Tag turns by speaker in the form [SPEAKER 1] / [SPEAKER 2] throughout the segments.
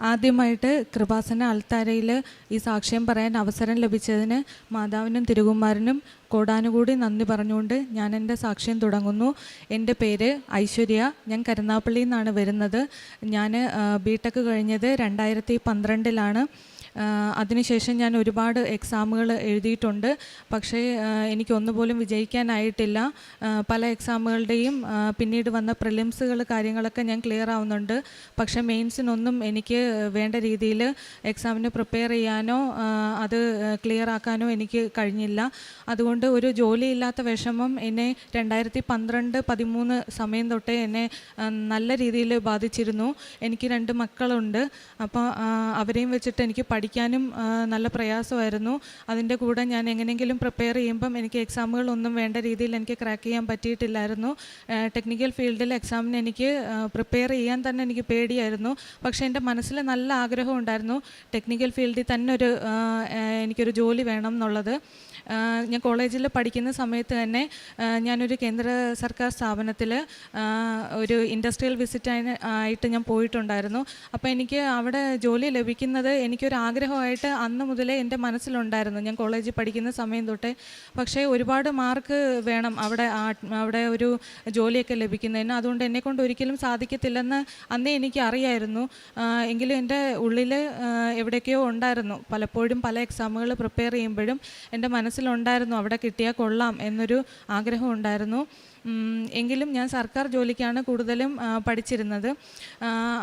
[SPEAKER 1] ആദ്യമായിട്ട് കൃപാസന അൾത്താരയിൽ ഈ സാക്ഷ്യം പറയാൻ അവസരം ലഭിച്ചതിന് മാതാവിനും തിരുകുമാരനും കോടാനുകൂടി നന്ദി പറഞ്ഞുകൊണ്ട് ഞാൻ എന്റെ സാക്ഷ്യം തുടങ്ങുന്നു. എന്റെ പേര് ഐശ്വര്യ. ഞാൻ കരുനാപ്പള്ളിയിൽ നിന്നാണ് വരുന്നത്. ഞാൻ ബി ടെക് കഴിഞ്ഞത് രണ്ടായിരത്തി പന്ത്രണ്ടിലാണ്. അതിനുശേഷം ഞാൻ ഒരുപാട് എക്സാമുകൾ എഴുതിയിട്ടുണ്ട്. പക്ഷേ എനിക്കൊന്നുപോലും വിജയിക്കാനായിട്ടില്ല. പല എക്സാമുകളുടെയും പിന്നീട് വന്ന പ്രിലിംസുകൾ കാര്യങ്ങളൊക്കെ ഞാൻ ക്ലിയർ ആവുന്നുണ്ട്. പക്ഷേ മെയിൻസിനൊന്നും എനിക്ക് വേണ്ട രീതിയിൽ എക്സാമിന് പ്രിപ്പയർ ചെയ്യാനോ അത് ക്ലിയർ ആക്കാനോ എനിക്ക് കഴിഞ്ഞില്ല. അതുകൊണ്ട് ഒരു ജോലിയില്ലാത്ത വിഷമം എന്നെ രണ്ടായിരത്തി പന്ത്രണ്ട് പതിമൂന്ന് സമയം തൊട്ടേ എന്നെ നല്ല രീതിയിൽ ബാധിച്ചിരുന്നു. എനിക്ക് രണ്ട് മക്കളുണ്ട്. അപ്പോൾ അവരെയും വെച്ചിട്ട് എനിക്ക് പഠിക്കാനും നല്ല പ്രയാസമായിരുന്നു. അതിന്റെ കൂടെ ഞാൻ എങ്ങനെയെങ്കിലും പ്രിപ്പയർ ചെയ്യുമ്പം എനിക്ക് എക്സാമുകളൊന്നും വേണ്ട രീതിയിൽ എനിക്ക് ക്രാക്ക് ചെയ്യാൻ പറ്റിയിട്ടില്ലായിരുന്നു. ടെക്നിക്കൽ ഫീൽഡിൽ എക്സാമിന് എനിക്ക് പ്രിപ്പയർ ചെയ്യാൻ തന്നെ എനിക്ക് പേടിയായിരുന്നു. പക്ഷേ എന്റെ മനസ്സിൽ നല്ല ആഗ്രഹം ഉണ്ടായിരുന്നു. ടെക്നിക്കൽ ഫീൽഡിൽ തന്നെ ഒരു എനിക്കൊരു ജോലി വേണം എന്നുള്ളത്. ഞാൻ കോളേജിൽ പഠിക്കുന്ന സമയത്ത് തന്നെ ഞാനൊരു കേന്ദ്ര സർക്കാർ സ്ഥാപനത്തിൽ ഒരു ഇൻഡസ്ട്രിയൽ വിസിറ്റ് ആയിട്ട് ഞാൻ പോയിട്ടുണ്ടായിരുന്നു. അപ്പോൾ എനിക്ക് അവിടെ ജോലി ലഭിക്കുന്നത് എനിക്കൊരു ആഗ്രഹമായിട്ട് അന്ന് മുതലേ എന്റെ മനസ്സിലുണ്ടായിരുന്നു. ഞാൻ കോളേജിൽ പഠിക്കുന്ന സമയം തൊട്ടേ. പക്ഷേ ഒരുപാട് മാർക്ക് വേണം അവിടെ അവിടെ ഒരു ജോലിയൊക്കെ ലഭിക്കുന്നതിന്. അതുകൊണ്ട് എന്നെക്കൊണ്ട് ഒരിക്കലും സാധിക്കത്തില്ലെന്ന് അന്നേ എനിക്ക് അറിയായിരുന്നു എങ്കിലും എന്റെ ഉള്ളിൽ എവിടെയൊക്കെയോ ഉണ്ടായിരുന്നു. പലപ്പോഴും പല എക്സാമുകൾ പ്രിപ്പയർ ചെയ്യുമ്പോഴും എന്റെ മനസ്സിലുണ്ടായിരുന്നു അവിടെ കിട്ടിയാൽ കൊള്ളാം എന്നൊരു ആഗ്രഹം ഉണ്ടായിരുന്നു. എങ്കിലും ഞാൻ സർക്കാർ ജോലിക്കാണ് കൂടുതലും പഠിച്ചിരുന്നത്.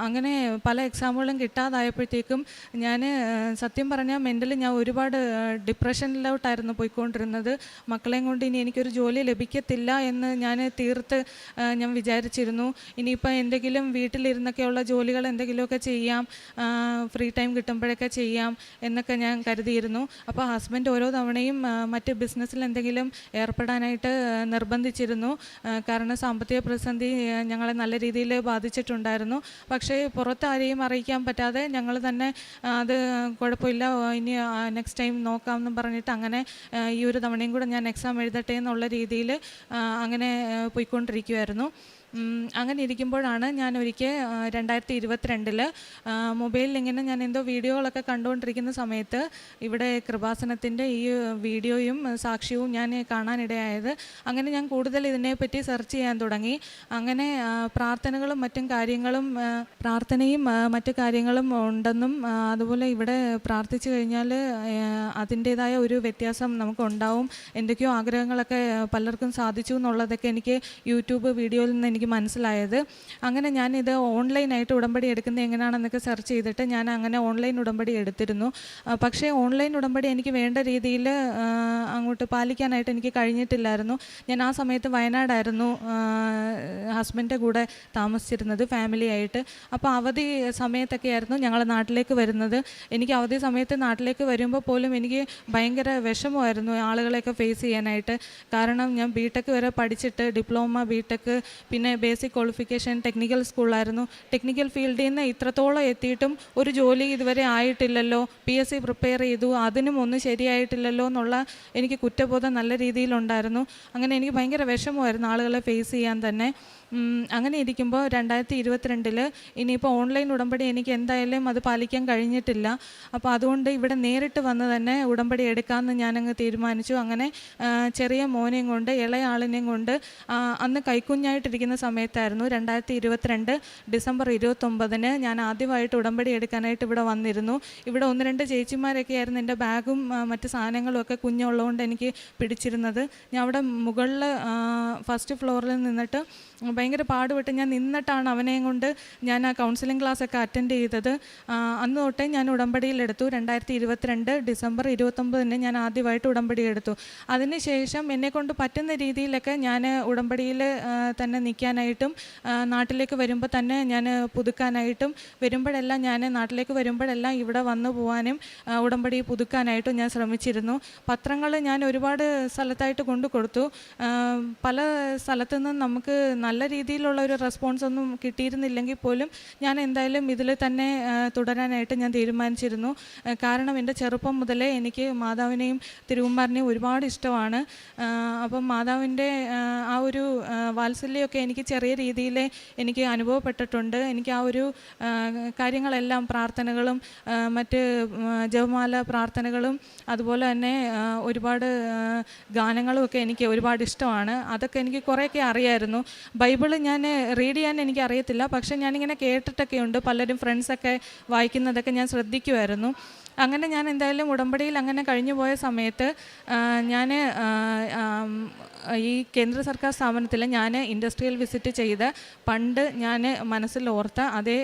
[SPEAKER 1] അങ്ങനെ പല എക്സാമുകളും കിട്ടാതായപ്പോഴത്തേക്കും ഞാൻ സത്യം പറഞ്ഞാൽ മെന്റലി ഞാൻ ഒരുപാട് ഡിപ്രഷനിലോട്ടായിരുന്നു പോയിക്കൊണ്ടിരുന്നത്. മക്കളെയും കൊണ്ട് ഇനി എനിക്കൊരു ജോലി ലഭിക്കത്തില്ല എന്ന് ഞാൻ തീർത്ത് ഞാൻ വിചാരിച്ചിരുന്നു. ഇനിയിപ്പോൾ എന്തെങ്കിലും വീട്ടിലിരുന്നൊക്കെയുള്ള ജോലികൾ എന്തെങ്കിലുമൊക്കെ ചെയ്യാം ഫ്രീ ടൈം കിട്ടുമ്പോഴൊക്കെ ചെയ്യാം എന്നൊക്കെ ഞാൻ കരുതിയിരുന്നു. അപ്പോൾ ഹസ്ബൻഡ് ഓരോ തവണയും മറ്റ് ബിസിനസ്സിൽ എന്തെങ്കിലും ഏർപ്പെടാനായിട്ട് നിർബന്ധിച്ചിരുന്നു. കാരണം സാമ്പത്തിക പ്രതിസന്ധി ഞങ്ങളെ നല്ല രീതിയിൽ ബാധിച്ചിട്ടുണ്ടായിരുന്നു. പക്ഷേ പുറത്ത് ആരെയും അറിയിക്കാൻ പറ്റാതെ ഞങ്ങൾ തന്നെ അത് കുഴപ്പമില്ല ഇനി നെക്സ്റ്റ് ടൈം നോക്കാമെന്നും പറഞ്ഞിട്ട് അങ്ങനെ ഈ ഒരു തവണയും കൂടെ ഞാൻ എക്സാം എഴുതട്ടെ എന്നുള്ള രീതിയിൽ അങ്ങനെ പോയിക്കൊണ്ടിരിക്കുമായിരുന്നു അങ്ങനെ ഇരിക്കുമ്പോഴാണ് ഞാൻ ഒരിക്കൽ രണ്ടായിരത്തി ഇരുപത്തിരണ്ടിൽ മൊബൈലിൽ ഇങ്ങനെ ഞാൻ എന്തോ വീഡിയോകളൊക്കെ കണ്ടുകൊണ്ടിരിക്കുന്ന സമയത്ത് ഇവിടെ കൃപാസനത്തിന്റെ ഈ വീഡിയോയും സാക്ഷ്യവും ഞാൻ കാണാനിടയായത്. അങ്ങനെ ഞാൻ കൂടുതൽ ഇതിനെപ്പറ്റി സെർച്ച് ചെയ്യാൻ തുടങ്ങി. അങ്ങനെ പ്രാർത്ഥനകളും മറ്റും കാര്യങ്ങളും പ്രാർത്ഥനയും മറ്റു കാര്യങ്ങളും ഉണ്ടെന്നും അതുപോലെ ഇവിടെ പ്രാർത്ഥിച്ചു കഴിഞ്ഞാൽ അതിന്റേതായ ഒരു വ്യത്യാസം നമുക്ക് ഉണ്ടാവും എന്തൊക്കെയോ ആഗ്രഹങ്ങളൊക്കെ പലർക്കും സാധിച്ചു എന്നുള്ളതൊക്കെ എനിക്ക് യൂട്യൂബ് വീഡിയോയിൽ നിന്ന് എനിക്ക് മനസ്സിലായത്. അങ്ങനെ ഞാനിത് ഓൺലൈനായിട്ട് ഉടമ്പടി എടുക്കുന്നത് എങ്ങനെയാണെന്നൊക്കെ സെർച്ച് ചെയ്തിട്ട് ഞാൻ അങ്ങനെ ഓൺലൈൻ ഉടമ്പടി എടുത്തിരുന്നു. പക്ഷേ ഓൺലൈൻ ഉടമ്പടി എനിക്ക് വേണ്ട രീതിയിൽ അങ്ങോട്ട് പാലിക്കാനായിട്ട് എനിക്ക് കഴിഞ്ഞിട്ടില്ലായിരുന്നു. ഞാൻ ആ സമയത്ത് വയനാടായിരുന്നു ഹസ്ബൻഡിന്റെ കൂടെ താമസിച്ചിരുന്നത് ഫാമിലി ആയിട്ട്. അപ്പോൾ അവധി സമയത്തൊക്കെ ആയിരുന്നു ഞങ്ങൾ നാട്ടിലേക്ക് വരുന്നത്. എനിക്ക് അവധി സമയത്ത് നാട്ടിലേക്ക് വരുമ്പോൾ പോലും എനിക്ക് ഭയങ്കര വിഷമമായിരുന്നു ആളുകളെയൊക്കെ ഫേസ് ചെയ്യാനായിട്ട്. കാരണം ഞാൻ ബിടെക് വരെ പഠിച്ചിട്ട് ഡിപ്ലോമ ബിടെക് പിന്നെ ബേസിക് ക്വാളിഫിക്കേഷൻ ടെക്നിക്കൽ സ്കൂളായിരുന്നു ടെക്നിക്കൽ ഫീൽഡിൽ നിന്ന് ഇത്രത്തോളം എത്തിയിട്ടും ഒരു ജോലി ഇതുവരെ ആയിട്ടില്ലല്ലോ. പി എസ് സി പ്രിപ്പയർ ചെയ്തു. അതിനും ഒന്നും ശരിയായിട്ടില്ലല്ലോ എന്നുള്ള എനിക്ക് കുറ്റബോധം നല്ല രീതിയിലുണ്ടായിരുന്നു. അങ്ങനെ എനിക്ക് ഭയങ്കര വിഷമമായിരുന്നു ആളുകളെ ഫേസ് ചെയ്യാൻ തന്നെ. അങ്ങനെ ഇരിക്കുമ്പോൾ രണ്ടായിരത്തി ഇരുപത്തിരണ്ടിൽ ഇനിയിപ്പോൾ ഓൺലൈൻ ഉടമ്പടി എനിക്ക് എന്തായാലും അത് പാലിക്കാൻ കഴിഞ്ഞിട്ടില്ല. അപ്പോൾ അതുകൊണ്ട് ഇവിടെ നേരിട്ട് വന്ന് തന്നെ ഉടമ്പടി എടുക്കാമെന്ന് ഞാനങ്ങ് തീരുമാനിച്ചു. അങ്ങനെ ചെറിയ മോനെയും കൊണ്ട് ഇളയ ആളിനെയും കൊണ്ട് അന്ന് കൈക്കുഞ്ഞായിട്ടിരിക്കുന്ന സമയത്തായിരുന്നു രണ്ടായിരത്തി ഇരുപത്തിരണ്ട് ഡിസംബർ ഇരുപത്തൊമ്പതിന് ഞാൻ ആദ്യമായിട്ട് ഉടമ്പടി എടുക്കാനായിട്ട് ഇവിടെ വന്നിരുന്നു. ഇവിടെ ഒന്ന് രണ്ട് ചേച്ചിമാരൊക്കെ ആയിരുന്നു എന്റെ ബാഗും മറ്റ് സാധനങ്ങളും ഒക്കെ കുഞ്ഞുള്ളതുകൊണ്ട് എനിക്ക് പിടിച്ചിരുന്നത്. ഞാൻ അവിടെ മുകളിൽ ഫസ്റ്റ് ഫ്ലോറിൽ നിന്നിട്ട് ഭയങ്കര പാടുപെട്ട് ഞാൻ നിന്നിട്ടാണ് അവനെയും കൊണ്ട് ഞാൻ ആ കൗൺസിലിംഗ് ക്ലാസ് ഒക്കെ അറ്റൻഡ് ചെയ്തത്. അന്ന് തൊട്ടേ ഞാൻ ഉടമ്പടിയിലെടുത്തു രണ്ടായിരത്തി ഇരുപത്തിരണ്ട് ഡിസംബർ ഇരുപത്തൊമ്പതിന് ഞാൻ ആദ്യമായിട്ട് ഉടമ്പടി എടുത്തു. അതിനുശേഷം എന്നെക്കൊണ്ട് പറ്റുന്ന രീതിയിലൊക്കെ ഞാൻ ഉടമ്പടിയിൽ തന്നെ നിൽക്കാനായിട്ടും നാട്ടിലേക്ക് വരുമ്പോൾ തന്നെ ഞാൻ പുതുക്കാനായിട്ടും വരുമ്പോഴെല്ലാം ഞാൻ നാട്ടിലേക്ക് വരുമ്പോഴെല്ലാം ഇവിടെ വന്നു പോകാനും ഉടമ്പടി പുതുക്കാനായിട്ടും ഞാൻ ശ്രമിച്ചിരുന്നു. പത്രങ്ങൾ ഞാൻ ഒരുപാട് സ്ഥലത്തായിട്ട് കൊണ്ടു കൊടുത്തു പല സ്ഥലത്തു നിന്നും നമുക്ക് നല്ല രീതിയിലുള്ള ഒരു റെസ്പോൺസ് ഒന്നും കിട്ടിയിരുന്നില്ലെങ്കിൽ പോലും ഞാൻ എന്തായാലും ഇതിൽ തന്നെ തുടരാനായിട്ട് ഞാൻ തീരുമാനിച്ചിരുന്നു. കാരണം എന്റെ ചെറുപ്പം മുതലേ എനിക്ക് മാതാവിനെയും തിരുവുമാറിനെയും ഒരുപാട് ഇഷ്ടമാണ്. അപ്പം മാതാവിന്റെ ആ, ഒരു വാത്സല്യമൊക്കെ എനിക്ക് ചെറിയ രീതിയിൽ എനിക്ക് അനുഭവപ്പെട്ടിട്ടുണ്ട്. എനിക്ക് ആ ഒരു കാര്യങ്ങളെല്ലാം പ്രാർത്ഥനകളും മറ്റ് ജപമാല പ്രാർത്ഥനകളും അതുപോലെ തന്നെ ഒരുപാട് ഗാനങ്ങളും ഒക്കെ എനിക്ക് ഒരുപാട് ഇഷ്ടമാണ്. അതൊക്കെ എനിക്ക് കുറേയൊക്കെ അറിയായിരുന്നു. ബൈബിൾ ഞാൻ റീഡ് ചെയ്യാൻ എനിക്ക് അറിയത്തില്ല പക്ഷേ ഞാനിങ്ങനെ കേട്ടിട്ടൊക്കെ ഉണ്ട് പലരും ഫ്രണ്ട്സൊക്കെ വായിക്കുന്നതൊക്കെ ഞാൻ ശ്രദ്ധിക്കുമായിരുന്നു അങ്ങനെ ഞാൻ എന്തായാലും ഉടമ്പടിയിൽ അങ്ങനെ കഴിഞ്ഞു പോയ സമയത്ത് ഞാൻ ഈ കേന്ദ്ര സർക്കാർ സ്ഥാപനത്തിൽ ഞാൻ ഇൻഡസ്ട്രിയൽ വിസിറ്റ് ചെയ്ത് പണ്ട് ഞാൻ മനസ്സിൽ ഓർത്ത അതേ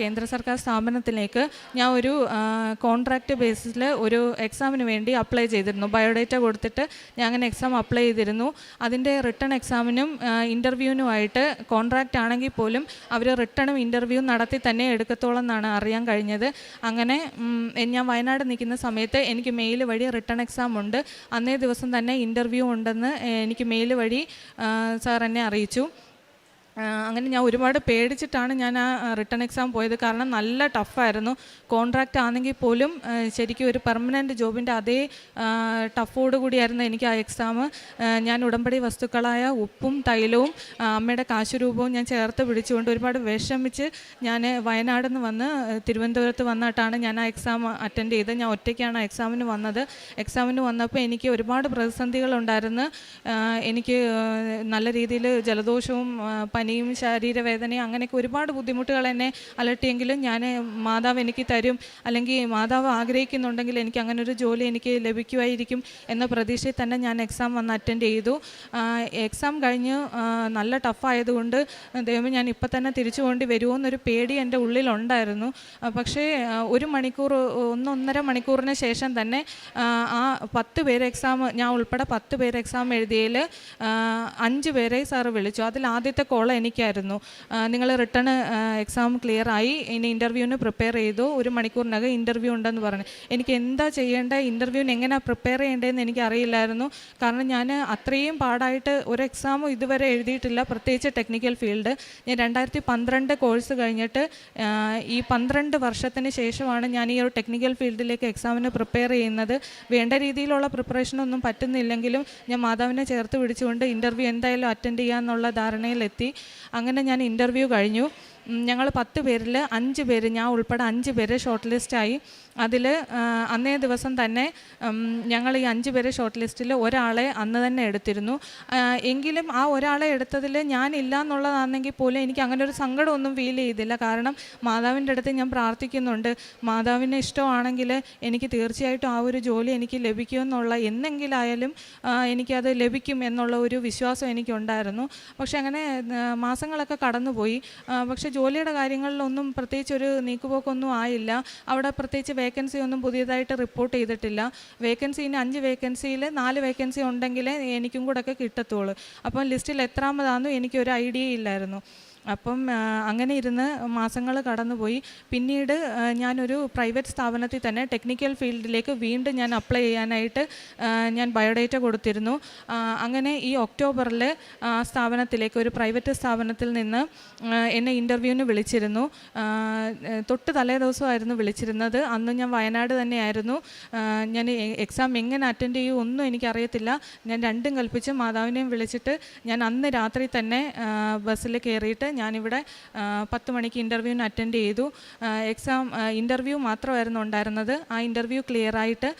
[SPEAKER 1] കേന്ദ്ര സർക്കാർ സ്ഥാപനത്തിലേക്ക് ഞാൻ ഒരു കോൺട്രാക്റ്റ് ബേസിസിൽ ഒരു എക്സാമിന് വേണ്ടി അപ്ലൈ ചെയ്തിരുന്നു. ബയോഡേറ്റ കൊടുത്തിട്ട് ഞാൻ അങ്ങനെ എക്സാം അപ്ലൈ ചെയ്തിരുന്നു. അതിന്റെ റിട്ടേൺ എക്സാമിനും ഇന്റർവ്യൂവിനുമായിട്ട് കോൺട്രാക്റ്റ് ആണെങ്കിൽ പോലും അവർ റിട്ടേണും ഇന്റർവ്യൂ നടത്തി തന്നെ എടുക്കത്തോളം എന്നാണ് അറിയാൻ കഴിഞ്ഞത്. അങ്ങനെ ഞാൻ വയനാട് നിൽക്കുന്ന സമയത്ത് എനിക്ക് മെയിൽ വഴി റിട്ടേൺ എക്സാം ഉണ്ട്. അന്നേ ദിവസം തന്നെ ഇന്റർവ്യൂ ഉണ്ടെന്ന് എനിക്ക് മെയിൽ വഴി സാർ എന്നെ അറിയിച്ചു. അങ്ങനെ ഞാൻ ഒരുപാട് പേടിച്ചിട്ടാണ് ഞാൻ ആ റിട്ടേൺ എക്സാം പോയത്. കാരണം നല്ല ടഫായിരുന്നു കോൺട്രാക്റ്റ് ആണെങ്കിൽ പോലും ശരിക്കും ഒരു പെർമനന്റ് ജോബിന്റെ അതേ ടഫോട് കൂടിയായിരുന്നു എനിക്ക് ആ എക്സാം ഞാൻ ഉടമ്പടി വസ്തുക്കളായ ഉപ്പും തൈലവും അമ്മയുടെ കാശുരൂപവും ഞാൻ ചേർത്ത് പിടിച്ചുകൊണ്ട് ഒരുപാട് വിഷമിച്ച് ഞാൻ വയനാട് നിന്ന് വന്ന് തിരുവനന്തപുരത്ത് വന്നിട്ടാണ് ഞാൻ ആ എക്സാം അറ്റൻഡ് ചെയ്തത്. ഞാൻ ഒറ്റയ്ക്കാണ് ആ എക്സാമിന് വന്നത്. എക്സാമിന് വന്നപ്പോൾ എനിക്ക് ഒരുപാട് പ്രതിസന്ധികളുണ്ടായിരുന്നു. എനിക്ക് നല്ല രീതിയിൽ ജലദോഷവും ആ, പനിയും ശരീരവേദനയും അങ്ങനെയൊക്കെ ഒരുപാട് ബുദ്ധിമുട്ടുകൾ എന്നെ അലട്ടിയെങ്കിലും ഞാൻ മാതാവ് എനിക്ക് തരും. അല്ലെങ്കിൽ മാതാവ് ആഗ്രഹിക്കുന്നുണ്ടെങ്കിൽ എനിക്ക് അങ്ങനെ ഒരു ജോലി എനിക്ക് ലഭിക്കുമായിരിക്കും എന്ന പ്രതീക്ഷയിൽ തന്നെ ഞാൻ എക്സാം വന്ന് അറ്റൻഡ് ചെയ്തു. എക്സാം കഴിഞ്ഞ് നല്ല ടഫായതുകൊണ്ട് ദൈവം ഞാൻ ഇപ്പം തന്നെ തിരിച്ചു കൊണ്ടി വരുമോ എന്നൊരു പേടി എന്റെ ഉള്ളിലുണ്ടായിരുന്നു. പക്ഷേ ഒരു മണിക്കൂർ ഒന്നൊന്നര മണിക്കൂറിന് ശേഷം തന്നെ ആ, പത്ത് പേര് എക്സാം ഞാൻ ഉൾപ്പെടെ പത്ത് പേര് എക്സാം എഴുതിയതിൽ അഞ്ച് പേരെ സാറ് വിളിച്ചു. അതിൽ ആദ്യത്തെ കോൾ എനിക്കായിരുന്നു. നിങ്ങൾ റിട്ടേൺ എക്സാം ക്ലിയർ ആയി. ഇനി ഇന്റർവ്യൂവിന് പ്രിപ്പയർ ചെയ്തു. ഒരു മണിക്കൂറിനകം ഇന്റർവ്യൂ ഉണ്ടെന്ന് പറഞ്ഞു. എനിക്ക് എന്താ ചെയ്യേണ്ട? ഇന്റർവ്യൂവിന് എങ്ങനെ പ്രിപ്പയർ ചെയ്യേണ്ടതെന്ന് എനിക്ക് അറിയില്ലായിരുന്നു കാരണം ഞാൻ അത്രയും പാടായിട്ട് ഒരു എക്സാമും ഇതുവരെ എഴുതിയിട്ടില്ല. പ്രത്യേകിച്ച് ടെക്നിക്കൽ ഫീൽഡ് ഞാൻ രണ്ടായിരത്തി പന്ത്രണ്ട് കോഴ്സ് കഴിഞ്ഞിട്ട് ഈ പന്ത്രണ്ട് വർഷത്തിന് ശേഷമാണ് ഞാൻ ഈ ഒരു ടെക്നിക്കൽ ഫീൽഡിലേക്ക് എക്സാമിന് പ്രിപ്പയർ ചെയ്യുന്നത്. വേണ്ട രീതിയിലുള്ള പ്രിപ്പറേഷനൊന്നും പറ്റുന്നില്ലെങ്കിലും ഞാൻ മാതാവിനെ ചേർത്ത് പിടിച്ചുകൊണ്ട് ഇന്റർവ്യൂ എന്തായാലും അറ്റൻഡ് ചെയ്യാമെന്നുള്ള ധാരണയിലെത്തി. അങ്ങനെ ഞാൻ ഇന്റർവ്യൂ കഴിഞ്ഞു. ഞങ്ങൾ പത്ത് പേരിൽ അഞ്ച് പേര് ഞാൻ ഉൾപ്പെടെ അഞ്ച് പേര് ഷോർട്ട് ലിസ്റ്റായി അതിൽ അന്നേ ദിവസം തന്നെ ഞങ്ങൾ ഈ അഞ്ച് പേര് ഷോർട്ട് ലിസ്റ്റിൽ ഒരാളെ അന്ന് തന്നെ എടുത്തിരുന്നു. എങ്കിലും ആ ഒരാളെ എടുത്തതിൽ ഞാനില്ല എന്നുള്ളതാണെങ്കിൽ പോലും എനിക്ക് അങ്ങനെ ഒരു സങ്കടമൊന്നും ഫീൽ ചെയ്തില്ല. കാരണം മാതാവിന്റെ അടുത്ത് ഞാൻ പ്രാർത്ഥിക്കുന്നുണ്ട്. മാതാവിന് ഇഷ്ടമാണെങ്കിൽ എനിക്ക് തീർച്ചയായിട്ടും ആ ഒരു ജോലി എനിക്ക് ലഭിക്കുമെന്നുള്ള എന്നെങ്കിലായാലും എനിക്കത് ലഭിക്കും എന്നുള്ള ഒരു വിശ്വാസം എനിക്കുണ്ടായിരുന്നു. പക്ഷെ അങ്ങനെ മാസങ്ങളൊക്കെ കടന്നുപോയി. പക്ഷെ ജോലിയുടെ കാര്യങ്ങളിലൊന്നും പ്രത്യേകിച്ച് ഒരു നീക്കുപോക്കൊന്നും ആയില്ല. അവിടെ പ്രത്യേകിച്ച് വേക്കൻസി ഒന്നും പുതിയതായിട്ട് റിപ്പോർട്ട് ചെയ്തിട്ടില്ല. വേക്കൻസി ഇനി അഞ്ച് വേക്കൻസിയിൽ നാല് വേക്കൻസി ഉണ്ടെങ്കിലേ എനിക്കും കൂടെ ഒക്കെ കിട്ടത്തുള്ളൂ. അപ്പം ലിസ്റ്റിൽ എത്രാമതാണെന്നും എനിക്കൊരു ഐഡിയ ഇല്ലായിരുന്നു. അപ്പം അങ്ങനെ ഇരുന്ന് മാസങ്ങൾ കടന്നുപോയി. പിന്നീട് ഞാനൊരു പ്രൈവറ്റ് സ്ഥാപനത്തിൽ തന്നെ ടെക്നിക്കൽ ഫീൽഡിലേക്ക് വീണ്ടും ഞാൻ അപ്ലൈ ചെയ്യാനായിട്ട് ഞാൻ ബയോഡേറ്റ കൊടുത്തിരുന്നു. അങ്ങനെ ഈ ഒക്ടോബറിൽ സ്ഥാപനത്തിലേക്ക് ഒരു പ്രൈവറ്റ് സ്ഥാപനത്തിൽ നിന്ന് എന്നെ ഇന്റർവ്യൂവിന് വിളിച്ചിരുന്നു. തൊട്ട് തലേ ദിവസമായിരുന്നു വിളിച്ചിരുന്നത്. അന്ന് ഞാൻ വയനാട് തന്നെയായിരുന്നു. ഞാൻ എക്സാം എങ്ങനെ അറ്റൻഡ് ചെയ്യൂ ഒന്നും എനിക്കറിയത്തില്ല. ഞാൻ രണ്ടും കൽപ്പിച്ച് മാതാവിനെയും വിളിച്ചിട്ട് ഞാൻ അന്ന് രാത്രി തന്നെ ബസ്സിൽ കയറിയിട്ട് ഞാനിവിടെ പത്ത് മണിക്ക് ഇന്റർവ്യൂവിന് അറ്റൻഡ് ചെയ്തു. എക്സാം ഇന്റർവ്യൂ മാത്രമായിരുന്നു ഉണ്ടായിരുന്നത്. ആ ഇന്റർവ്യൂ ക്ലിയർ ആയിട്ട്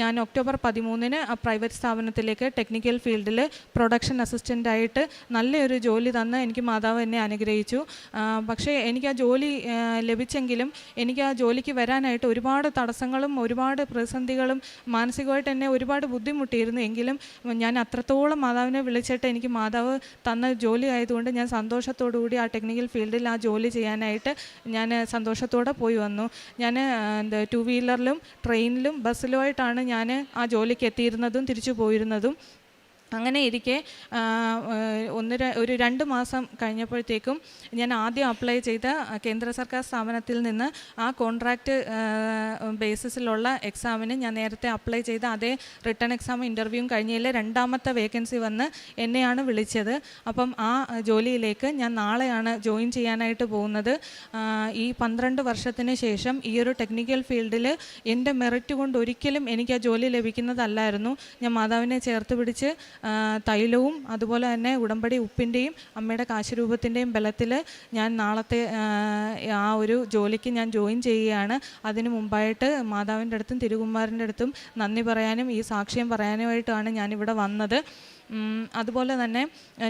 [SPEAKER 1] ഞാൻ ഒക്ടോബർ പതിമൂന്നിന് പ്രൈവറ്റ് സ്ഥാപനത്തിലേക്ക് ടെക്നിക്കൽ ഫീൽഡിൽ പ്രൊഡക്ഷൻ അസിസ്റ്റന്റായിട്ട് നല്ലൊരു ജോലി തന്ന് എനിക്ക് മാതാവ് എന്നെ അനുഗ്രഹിച്ചു. പക്ഷേ എനിക്ക് ആ ജോലി ലഭിച്ചെങ്കിലും എനിക്ക് ആ ജോലിക്ക് വരാനായിട്ട് ഒരുപാട് തടസ്സങ്ങളും ഒരുപാട് പ്രതിസന്ധികളും മാനസികമായിട്ട് എന്നെ ഒരുപാട് ബുദ്ധിമുട്ടിയിരുന്നു. എങ്കിലും ഞാൻ അത്രത്തോളം മാതാവിനെ വിളിച്ചിട്ട് എനിക്ക് മാതാവ് തന്ന ജോലി ആയതുകൊണ്ട് ഞാൻ സന്തോഷത്തോടു കൂടി ആ ടെക്നിക്കൽ ഫീൽഡിൽ ആ ജോലി ചെയ്യാനായിട്ട് ഞാൻ സന്തോഷത്തോടെ പോയി വന്നു. ഞാൻ എന്താ ടു വീലറിലും ട്രെയിനിലും ബസ്സിലുമായിട്ടാണ് ഞാൻ ആ ജോലിക്ക് എത്തിയിരുന്നതും തിരിച്ചു പോയിരുന്നതും. അങ്ങനെ ഇരിക്കെ ഒന്ന് ഒരു രണ്ട് മാസം കഴിഞ്ഞപ്പോഴത്തേക്കും ഞാൻ ആദ്യം അപ്ലൈ ചെയ്ത കേന്ദ്ര സർക്കാർ സ്ഥാപനത്തിൽ നിന്ന് ആ കോൺട്രാക്റ്റ് ബേസിസിലുള്ള എക്സാമിന് ഞാൻ നേരത്തെ അപ്ലൈ ചെയ്ത അതേ റിട്ടേൺ എക്സാം ഇന്റർവ്യൂവും കഴിഞ്ഞതിലെ രണ്ടാമത്തെ വേക്കൻസി വന്ന് എന്നെയാണ് വിളിച്ചത്. അപ്പം ആ ജോലിയിലേക്ക് ഞാൻ നാളെയാണ് ജോയിൻ ചെയ്യാനായിട്ട് പോകുന്നത്. ഈ പന്ത്രണ്ട് വർഷത്തിന് ശേഷം ഈ ഒരു ടെക്നിക്കൽ ഫീൽഡിൽ എന്റെ മെറിറ്റ് കൊണ്ട് ഒരിക്കലും എനിക്ക് ആ ജോലി ലഭിക്കുന്നതല്ലായിരുന്നു. ഞാൻ മാതാവിനെ ചേർത്ത് പിടിച്ച് തൈലവും അതുപോലെ തന്നെ ഉടമ്പടി ഉപ്പിന്റെയും അമ്മയുടെ കാശുരൂപത്തിന്റെയും ബലത്തിൽ ഞാൻ നാളത്തെ ആ, ഒരു ജോലിക്ക് ഞാൻ ജോയിൻ ചെയ്യുകയാണ്. അതിനു മുമ്പായിട്ട് മാതാവിന്റെ അടുത്തും തിരുകുമാരന്റെ അടുത്തും നന്ദി പറയാനും ഈ സാക്ഷ്യം പറയാനുമായിട്ടാണ് ഞാനിവിടെ വന്നത്. അതുപോലെ തന്നെ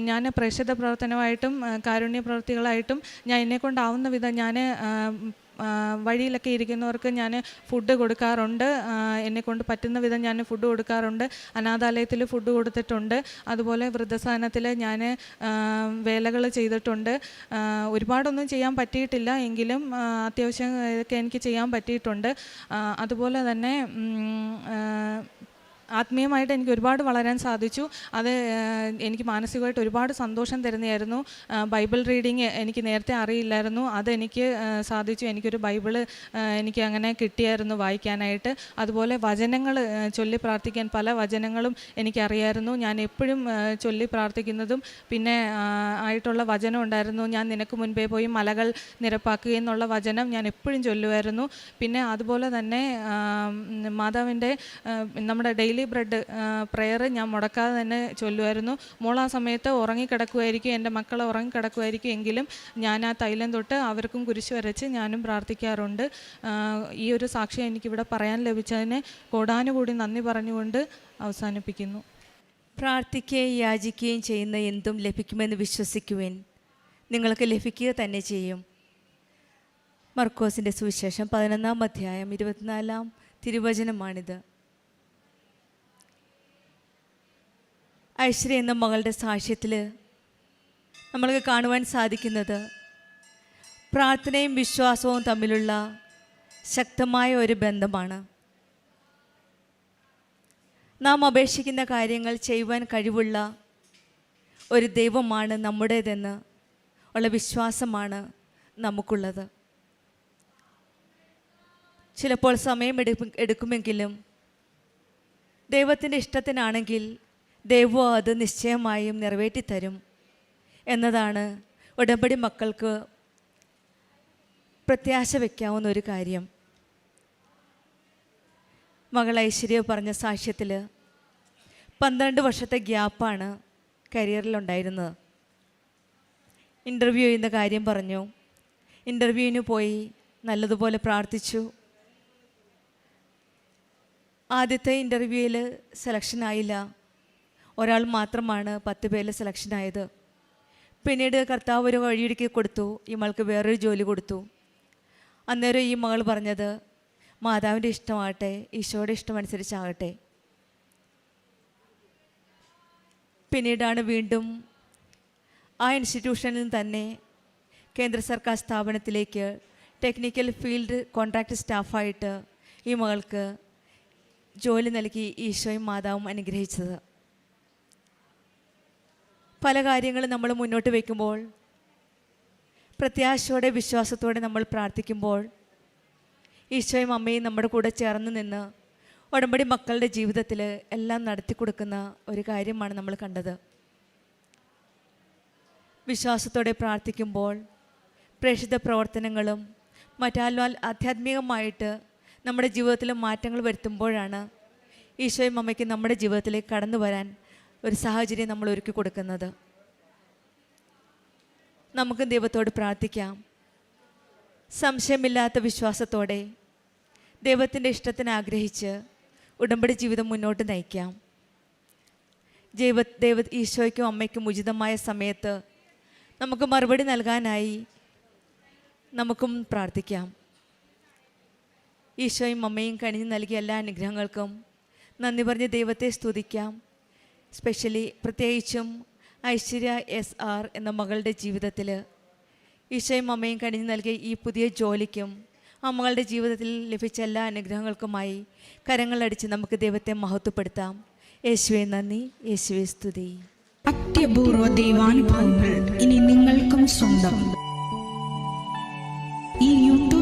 [SPEAKER 1] ഞാൻ പ്രേക്ഷിത പ്രവർത്തനമായിട്ടും കാരുണ്യ പ്രവൃത്തികളായിട്ടും ഞാൻ എന്നെക്കൊണ്ടാവുന്ന വിധം ഞാൻ വഴിയിലൊക്കെ ഇരിക്കുന്നവർക്ക് ഞാൻ ഫുഡ് കൊടുക്കാറുണ്ട്. എന്നെ കൊണ്ട് പറ്റുന്ന വിധം ഞാൻ ഫുഡ് കൊടുക്കാറുണ്ട്. അനാഥാലയത്തിൽ ഫുഡ് കൊടുത്തിട്ടുണ്ട്. അതുപോലെ വൃദ്ധസാധനത്തിൽ ഞാൻ വേലകൾ ചെയ്തിട്ടുണ്ട്. ഒരുപാടൊന്നും ചെയ്യാൻ പറ്റിയിട്ടില്ല. എങ്കിലും അത്യാവശ്യം ഒക്കെ എനിക്ക് ചെയ്യാൻ പറ്റിയിട്ടുണ്ട്. അതുപോലെ തന്നെ ആത്മീയമായിട്ട് എനിക്ക് ഒരുപാട് വളരാൻ സാധിച്ചു. അത് എനിക്ക് മാനസികമായിട്ട് ഒരുപാട് സന്തോഷം തരുന്നതായിരുന്നു. ബൈബിൾ റീഡിങ് എനിക്ക് നേരത്തെ അറിയില്ലായിരുന്നു. അതെനിക്ക് സാധിച്ചു. എനിക്കൊരു ഏഹ്, എനിക്ക് അങ്ങനെ കിട്ടിയായിരുന്നു വായിക്കാനായിട്ട്. അതുപോലെ വചനങ്ങൾ ചൊല്ലി പ്രാർത്ഥിക്കാൻ പല വചനങ്ങളും എനിക്കറിയായിരുന്നു. ഞാൻ എപ്പോഴും ചൊല്ലി പ്രാർത്ഥിക്കുന്നതും പിന്നെ ആയിട്ടുള്ള വചനം ഉണ്ടായിരുന്നു. ഞാൻ നിനക്ക് മുൻപേ പോയി മലകൾ നിരപ്പാക്കുക എന്നുള്ള വചനം ഞാൻ എപ്പോഴും ചൊല്ലുമായിരുന്നു. പിന്നെ അതുപോലെ തന്നെ മാതാവിന്റെ നമ്മുടെ ഡെയിലി ബ്രെഡ് പ്രെയർ ഞാൻ മുടക്കാതെ തന്നെ ചൊല്ലുമായിരുന്നു. മോൾ ആ സമയത്ത് ഉറങ്ങിക്കിടക്കുമായിരിക്കും എന്റെ മക്കൾ ഉറങ്ങിക്കിടക്കുമായിരിക്കും എങ്കിലും ഞാൻ ആ തൈലം തൊട്ട് അവർക്കും കുരിശ് വരച്ച് ഞാനും പ്രാർത്ഥിക്കാറുണ്ട്. ഈ ഒരു സാക്ഷ്യം എനിക്കിവിടെ പറയാൻ ലഭിച്ചതിന് കോടാനുകൂടി നന്ദി പറഞ്ഞുകൊണ്ട് അവസാനിപ്പിക്കുന്നു.
[SPEAKER 2] പ്രാർത്ഥിക്കുകയും യാചിക്കുകയും ചെയ്യുന്ന എന്തും ലഭിക്കുമെന്ന് വിശ്വസിക്കുവിൻ. നിങ്ങൾക്ക് ലഭിക്കുക തന്നെ ചെയ്യും. മർക്കോസിന്റെ സുവിശേഷം പതിനൊന്നാം അധ്യായം ഇരുപത്തിനാലാം തിരുവചനമാണിത്. ഐശ്വര്യ എന്ന മകളുടെ സാക്ഷ്യത്തിൽ നമ്മൾക്ക് കാണുവാൻ സാധിക്കുന്നത് പ്രാർത്ഥനയും വിശ്വാസവും തമ്മിലുള്ള ശക്തമായ ഒരു ബന്ധമാണ്. നാം അപേക്ഷിക്കുന്ന കാര്യങ്ങൾ ചെയ്യുവാൻ കഴിവുള്ള ഒരു ദൈവമാണ് നമ്മുടേതെന്ന് ഉള്ള വിശ്വാസമാണ് നമുക്കുള്ളത്. ചിലപ്പോൾ സമയം എടുക്കും എടുക്കുമെങ്കിലും ദൈവത്തിന്റെ ഇഷ്ടത്തിനാണെങ്കിൽ ദൈവം അത് നിശ്ചയമായും നിറവേറ്റിത്തരും എന്നതാണ് ഉടമ്പടി മക്കൾക്ക് പ്രത്യാശ വയ്ക്കാവുന്ന ഒരു കാര്യം. മകൾ ഐശ്വര്യ പറഞ്ഞ സാക്ഷ്യത്തിൽ പന്ത്രണ്ട് വർഷത്തെ ഗ്യാപ്പാണ് കരിയറിലുണ്ടായിരുന്നത്. ഇന്റർവ്യൂ ചെയ്യുന്ന കാര്യം പറഞ്ഞു. ഇന്റർവ്യൂവിന് പോയി നല്ലതുപോലെ പ്രാർത്ഥിച്ചു. ആദ്യത്തെ ഇന്റർവ്യൂവിൽ സെലക്ഷൻ ആയില്ല. ഒരാൾ മാത്രമാണ് പത്ത് പേരിൽ സെലക്ഷൻ ആയത്. പിന്നീട് കർത്താവ് ഒരു വഴിയൊരുക്കി കൊടുത്തു ഈ മകൾക്ക് വേറൊരു ജോലി കൊടുത്തു. അന്നേരം ഈ മകൾ പറഞ്ഞത് മാതാവിന്റെ ഇഷ്ടമാകട്ടെ ഈശോയുടെ ഇഷ്ടമനുസരിച്ചാകട്ടെ. പിന്നീടാണ് വീണ്ടും ആ ഇൻസ്റ്റിറ്റ്യൂഷനിൽ തന്നെ കേന്ദ്ര സർക്കാർ സ്ഥാപനത്തിലേക്ക് ടെക്നിക്കൽ ഫീൽഡ് കോൺട്രാക്ട് സ്റ്റാഫായിട്ട് ഈ മകൾക്ക് ജോലി നൽകി ഈശോയും മാതാവും അനുഗ്രഹിച്ചത്. പല കാര്യങ്ങളും നമ്മൾ മുന്നോട്ട് വയ്ക്കുമ്പോൾ പ്രത്യാശയോടെ വിശ്വാസത്തോടെ നമ്മൾ പ്രാർത്ഥിക്കുമ്പോൾ ഈശോയും അമ്മയും നമ്മുടെ കൂടെ ചേർന്ന് നിന്ന് ഉടമ്പടി മക്കളുടെ ജീവിതത്തിൽ എല്ലാം നടത്തി കൊടുക്കുന്ന ഒരു കാര്യമാണ് നമ്മൾ കണ്ടത്. വിശ്വാസത്തോടെ പ്രാർത്ഥിക്കുമ്പോൾ പ്രേക്ഷിത പ്രവർത്തനങ്ങളും മറ്റാൽ ആധ്യാത്മികമായിട്ട് നമ്മുടെ ജീവിതത്തിൽ മാറ്റങ്ങൾ വരുത്തുമ്പോഴാണ് ഈശോയും അമ്മയ്ക്ക് നമ്മുടെ ജീവിതത്തിലേക്ക് കടന്നു വരാൻ ഒരു സാഹചര്യം നമ്മൾ ഒരുക്കി കൊടുക്കുന്നത്. നമുക്ക് ദൈവത്തോട് പ്രാർത്ഥിക്കാം. സംശയമില്ലാത്ത വിശ്വാസത്തോടെ ദൈവത്തിന്റെ ഇഷ്ടത്തിന് ആഗ്രഹിച്ച് ഉടമ്പടി ജീവിതം മുന്നോട്ട് നയിക്കാം. ദൈവ ദൈവ ഈശോയ്ക്കും അമ്മയ്ക്കും ഉചിതമായ സമയത്ത് നമുക്ക് മറുപടി നൽകാനായി നമുക്കും പ്രാർത്ഥിക്കാം. ഈശോയും അമ്മയും കനിഞ്ഞു നൽകിയ എല്ലാ അനുഗ്രഹങ്ങൾക്കും നന്ദി പറഞ്ഞ് ദൈവത്തെ സ്തുതിക്കാം. സ്പെഷ്യലി പ്രത്യേകിച്ചും ഐശ്വര്യ എസ് ആർ എന്ന മകളുടെ ജീവിതത്തിൽ ഈശോയും അമ്മയും കഴിഞ്ഞു നൽകിയ ഈ പുതിയ ജോലിക്കും ആ മകളുടെ ജീവിതത്തിൽ ലഭിച്ച എല്ലാ അനുഗ്രഹങ്ങൾക്കുമായി കരങ്ങളടിച്ച് നമുക്ക് ദൈവത്തെ മഹത്വപ്പെടുത്താം. യേശുവെ നന്ദി. യേശുവെ സ്തുതി.
[SPEAKER 3] അത്യപൂർവ ദൈവാനുഭവങ്ങൾ ഇനി നിങ്ങൾക്കും സ്വന്തം.